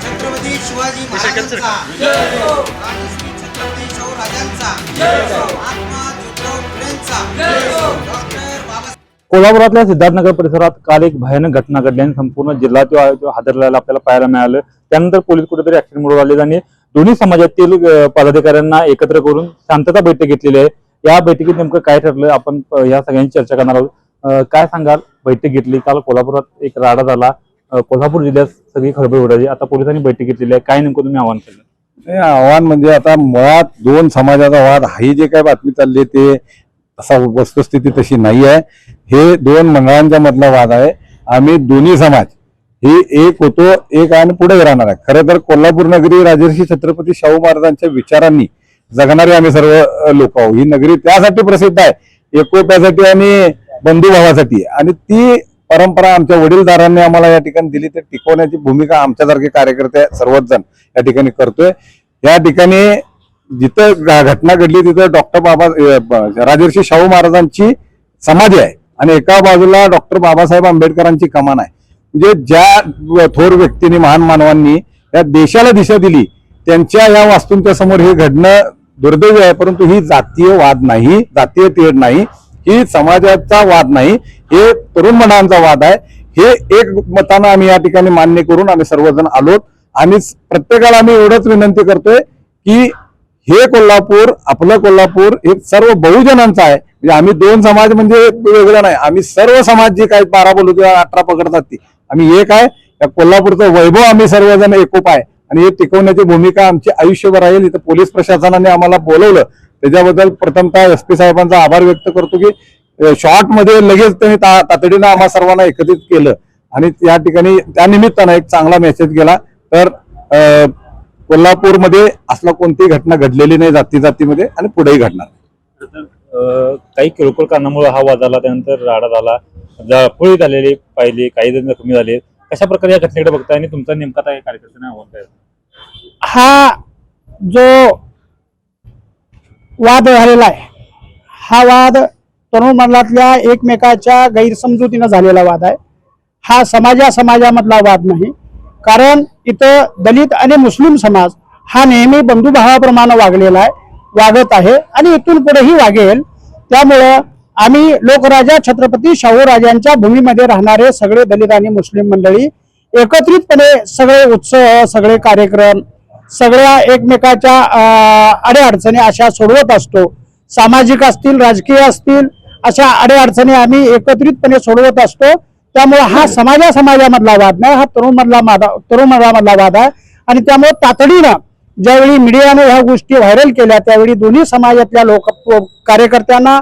छत्रपती शिवाजी महाराजांचा राजश्री छत्रपती शाहू राजांचा महात्मा ज्योतिराव फुलेंचा डॉक्टर बाबासाहेब कोल्हापुरातल्या सिद्धार्थनगर परिसरात काल एक भयानक घटना घडली आणि संपूर्ण जिल्हा तो हादरलेला आपल्याला पाहायला मिळालं. त्यानंतर पोलीस कुठेतरी ऍक्शन मोडवर आले आणि दोन्ही समाजातील पदाधिकाऱ्यांना एकत्र करून शांतता बैठक घेतलेली आहे. या बैठकीत नेमकं काय ठरलं आपण या सगळ्यांची चर्चा करणार आहोत. काय सांगाल? बैठक घेतली काल कोल्हापुरात एक राडा झाला. कोल्हापूर जिल्ह्यात सगळी खळबळ उडाली. आता पोलिसांनी बैठक घेतलेली आहे. काय नेमकं तुम्ही आवाहन केलं? आव्हान म्हणजे आता मुळात दोन समाजाचा वाद ही जे काय बातमी चालली ते असा वस्तुस्थिती तशी नाही आहे. हे दोन मंडळांच्या मधला वाद आहे. आम्ही दोन्ही समाज हे एक होतो एक आणि पुढे राहणार आहे. खरं तर कोल्हापूर नगरी राजर्षी छत्रपती शाहू महाराजांच्या विचारांनी जगणारे आम्ही सर्व लोक आहोत. ही नगरी त्यासाठी प्रसिद्ध आहे. एकोप्यासाठी आणि बंधुभावासाठी आणि ती परंपरा आमच्या वडीलधारांनी आम्हाला या ठिकाणी दिली. तर टिकवण्याची भूमिका आमच्यासारखे कार्यकर्ते सर्वच जण या ठिकाणी करतोय. या ठिकाणी जिथं घटना घडली तिथं डॉक्टर बाबा राजर्षी शाहू महाराजांची समाधी आहे. आणि एका बाजूला डॉक्टर बाबासाहेब आंबेडकरांची कमान आहे. म्हणजे ज्या थोर व्यक्तींनी महान मानवांनी या देशाला दिशा दिली त्यांच्या या वास्तूंच्या समोर हे घडणं दुर्दैवी आहे परंतु ही जातीय वाद नाही जातीय तेढ नाही ही समाजाचा वाद नाही हे तरुण मनांचा वाद आहे. हे एक मतानं आम्ही या ठिकाणी मान्य करून आम्ही सर्वजण आलोत. आणि प्रत्येकाला आम्ही एवढंच विनंती करतोय की हे कोल्हापूर आपलं कोल्हापूर हे सर्व बहुजनांचं आहे. म्हणजे आम्ही दोन समाज म्हणजे वेगळं नाही. आम्ही सर्व समाज जे काही बारा बोलू किंवा अठरा पकडतात ती. आम्ही एक आहे. या कोल्हापूरचं वैभव आम्ही सर्वजण एकोप आहे. आणि हे टिकवण्याची भूमिका आमची आयुष्यभर राहील. इथं पोलीस प्रशासनाने आम्हाला बोलवलं. त्याच्याबद्दल प्रथमतः एस पी साहेबांचा आभार व्यक्त करतो की शॉर्टमध्ये लगेच त्यांनी ता- तातडीनं आम्हा सर्वांना एकत्रित केलं. आणि या ठिकाणी त्या निमित्तानं एक चांगला मेसेज गेला. तर कोल्हापूरमध्ये असला कोणतीही घटना घडलेली नाही जाती जातीमध्ये आणि पुढेही घडणार काही किरकोळ कारणामुळे हा वाद झाला त्यानंतर राडा झाला जाळपोळी झालेली पाहिली काही जण जखमी झाले. कशा प्रकारे या घटनेकडे बघताय आणि तुमचा नेमका काय कार्यकर्त्यांना आव्हान काय हा जो वाद झालेला आहे हा वाद तरुण मंडळातल्या एकमेकाच्या गैरसमजुतीनं झालेला वाद आहे. हा समाजा समाजामधला वाद नाही कारण इथं दलित आणि मुस्लिम समाज हा नेहमी बंधुभावाप्रमाणे वागलेला आहे. वागत आहे आणि इथून पुढेही वागेल. त्यामुळं आम्ही लोकराजा छत्रपती शाहू राजांच्या भूमीमध्ये राहणारे सगळे दलित आणि मुस्लिम मंडळी एकत्रितपणे सगळे उत्सव सगळे कार्यक्रम सगळ्या एकमेकाच्या अडेअडचणी अडीअडचणी अशा सोडवत असतो. सामाजिक असतील राजकीय असतील अशा अडीअडचणी आम्ही एकत्रितपणे सोडवत असतो. त्यामुळे हा समाजा समाजामधला वाद नाही हा तरुण मधला तरुण मधला वाद आहे. आणि त्यामुळे तातडीनं ज्यावेळी मीडियाने ह्या गोष्टी व्हायरल केल्या त्यावेळी दोन्ही समाजातल्या लोक कार्यकर्त्यांना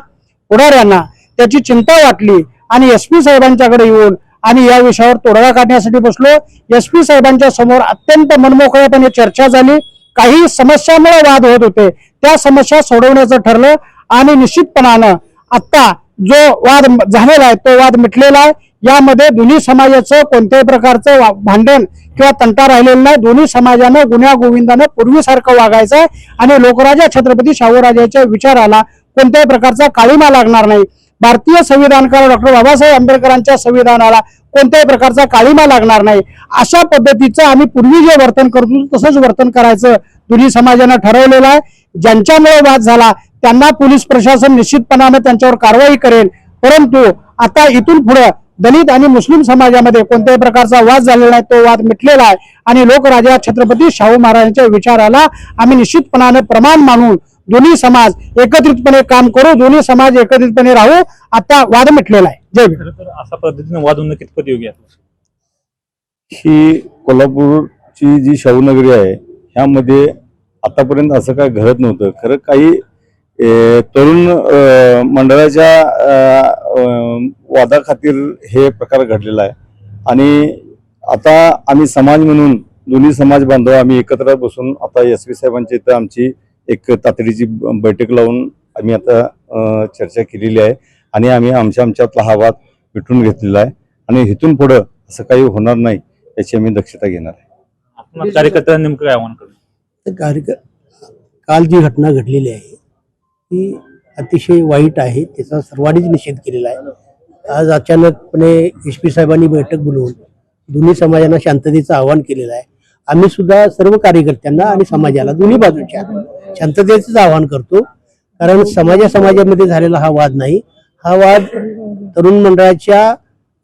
पुढाऱ्यांना त्याची चिंता वाटली. आणि एस पी साहेबांच्याकडे येऊन आणि या विषयावर तोडगा काढण्यासाठी बसलो. एस पी साहेबांच्या समोर अत्यंत मनमोकळेपणे चर्चा झाली. काही समस्यामुळे वाद होत होते. त्या समस्या सोडवण्याचं ठरलं आणि निश्चितपणानं आत्ता जो वाद झालेला आहे तो वाद मिटलेला आहे. यामध्ये दोन्ही समाजाचं कोणत्याही प्रकारचं वा- भांडण किंवा तंटा राहिलेलं नाही. दोन्ही समाजानं गुन्ह्या गोविंदानं पूर्वीसारखं वागायचं आहे. आणि लोकराजा छत्रपती शाहूराजाच्या विचाराला कोणत्याही प्रकारचा काळीमा लागणार नाही. भारतीय संविधानकार डॉक्टर बाबासाहेब आंबेडकरांच्या संविधानाला कोणत्याही प्रकारचा काळीमा लागणार नाही. अशा पद्धतीचं आम्ही पूर्वी जे वर्तन करतो तसंच वर्तन करायचं दोन्ही समाजानं ठरवलेलं आहे. ज्यांच्यामुळे वाद झाला त्यांना पोलीस प्रशासन निश्चितपणानं त्यांच्यावर कारवाई करेल. परंतु आता इथून पुढे दलित आणि मुस्लिम समाजामध्ये कोणत्याही प्रकारचा वाद झालेला नाही तो वाद मिटलेला आहे. आणि लोकराजा छत्रपती शाहू महाराजांच्या विचाराला आम्ही निश्चितपणाने प्रमाण मानून दोन्ही समाज एकत्रितपणे काम करू दोन्ही समाज एकत्रितपणे राहू आता वाद मिटलेला आहे. जय अशा पद्धतीने वाद होणं कितपत योग्य ही कोल्हापूरची जी शाहू नगरी आहे ह्यामध्ये आतापर्यंत असं काय घडत नव्हतं. खरं काही तरुण मंडळाच्या वादाखातीर हे प्रकार घडलेला आहे. आणि आता आम्ही समाज म्हणून दोन्ही समाज बांधव आम्ही एकत्र बसून आता एस पी साहेबांच्या इथं आमची एक तातडीची बैठक लावून आम्ही आता चर्चा केलेली आहे. आणि आम्ही आमच्या आमच्यातला हा वाद मिटून घेतलेला आहे. आणि इथून पुढं असं काही होणार नाही याची आम्ही दक्षता घेणार आहे. कार्यकर्त्यांना नेमकं काय आव्हान करू तर कार्य काल जी घटना घडलेली आहे ही अतिशय वाईट आहे त्याचा सर्वांनीच निषेध केलेला आहे. आज अचानकपणे एस पी साहेबांनी बैठक बोलवून दोन्ही समाजांना शांततेचं आवाहन केलेलं आहे. आम्ही सुद्धा सर्व कार्यकर्त्यांना आणि समाजाला दोन्ही बाजूच्या शांततेचंच आवाहन करतो. कारण समाजा समाजामध्ये झालेला हा वाद नाही. हा वाद तरुण मंडळाच्या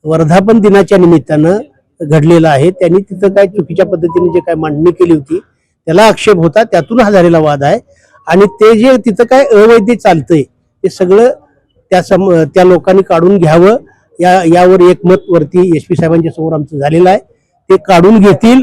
वर्धापन दिनाच्या निमित्तानं घडलेला आहे. त्यांनी तिथं काय चुकीच्या पद्धतीने जे काय मांडणी केली होती त्याला आक्षेप होता त्यातून हा झालेला वाद आहे. आणि ते जे तिथं काय अवैध चालतंय ते सगळं त्या सम त्या लोकांनी काढून घ्यावं. या यावर एकमत वरती एस पी साहेबांच्या समोर आमचं झालेलं आहे. ते काढून घेतील.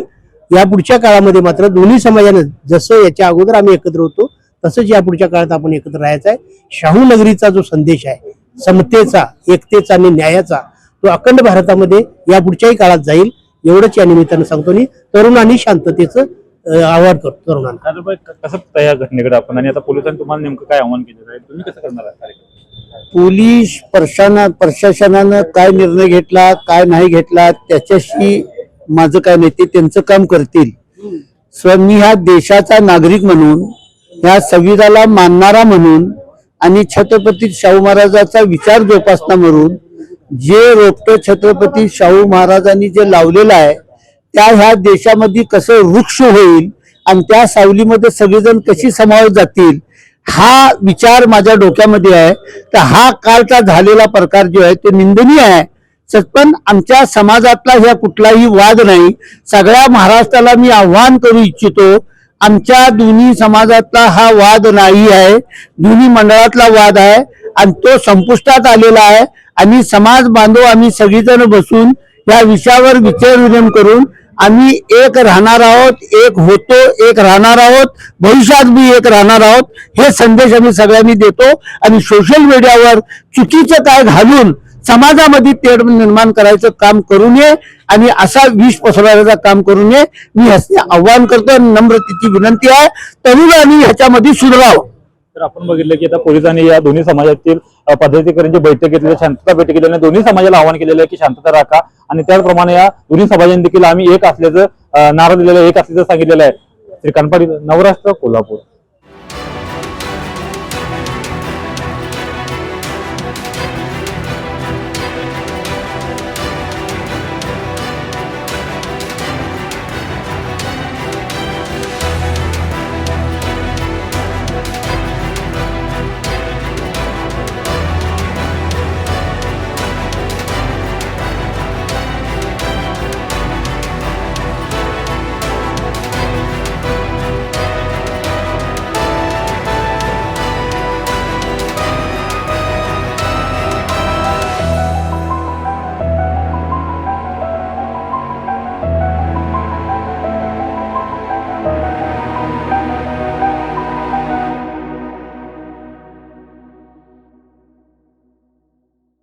या पुढच्या काळामध्ये मात्र दोन्ही समाजानं जसं याच्या अगोदर आम्ही एकत्र होतो तसंच या पुढच्या काळात आपण एकत्र राहायचं आहे. शाहू नगरीचा जो संदेश आहे समतेचा एकतेचा आणि न्यायाचा तो अखंड भारतामध्ये या पुढच्याही काळात जाईल. एवढंच या निमित्तानं सांगतो आणि तरुणांनी शांततेचं आवाहन करतो तरुणांना. क- कसं बघताय या घटनेकडे आपण? आणि आता पोलिसांनी तुम्हाला नेमकं काय आव्हान केलेलं आहे तुम्ही कसं करणार कार्यक्रम पोलीस प्रशासना प्रशासनानं काय निर्णय घेतला काय नाही घेतला त्याच्याशी माझं काय नाही ते त्यांचं काम करतील. स्व मी ह्या देशाचा नागरिक म्हणून ह्या संविधानाला मानणारा म्हणून आणि छत्रपती शाहू महाराजाचा विचार जोपासना म्हणून जे रोपटं छत्रपती शाहू महाराजांनी जे लावलेलं आहे त्या ह्या देशामध्ये कसं वृक्ष होईल आणि त्या सावलीमध्ये सगळेजण कशी समावेश जातील हा विचार माझ्या डोक्यामध्ये आहे. तर हा कालचा झालेला प्रकार जो आहे तो निंदनीय आहे. स- पण आमच्या समाजातला ह्या कुठलाही वाद नाही. सगळ्या महाराष्ट्राला मी आव्हान करू इच्छितो आमच्या दोन्ही समाजातला हा वाद नाही आहे. दोन्ही मंडळातला वाद आहे आणि तो संपुष्टात आलेला आहे. आणि समाज बांधव आम्ही सगळीजण बसून या विषयावर विचारविनिमय करून आम्ही एक राहणार आहोत एक होतो एक राहणार आहोत भविष्यात मी एक राहणार आहोत हे संदेश आम्ही सगळ्यांनी देतो आणि सोशल मीडियावर चुकीचं काय घालून समाजामध्ये तेढ निर्माण करायचं काम करू नये आणि असा विष पसरवण्याचं काम करू नये मी असं आव्हान करतो आणि नम्रतेची विनंती आहे. तरुणांनी ह्याच्यामध्ये सुधारावं. तर आपण बघितलं की आता पोलिसांनी या दोन्ही समाजातील अ, बैठक घेतली. शांतता बैठक केली आणि दोन्ही समाजाला आवाहन केलेलं आहे की शांतता राखा. आणि त्याचप्रमाणे या दोन्ही समाजांनी देखील आम्ही एक असल्याचं नारा दिलेलं एक असल्याचं सांगितलेलं आहे. श्री कनपाडी नवराष्ट्र कोल्हापूर.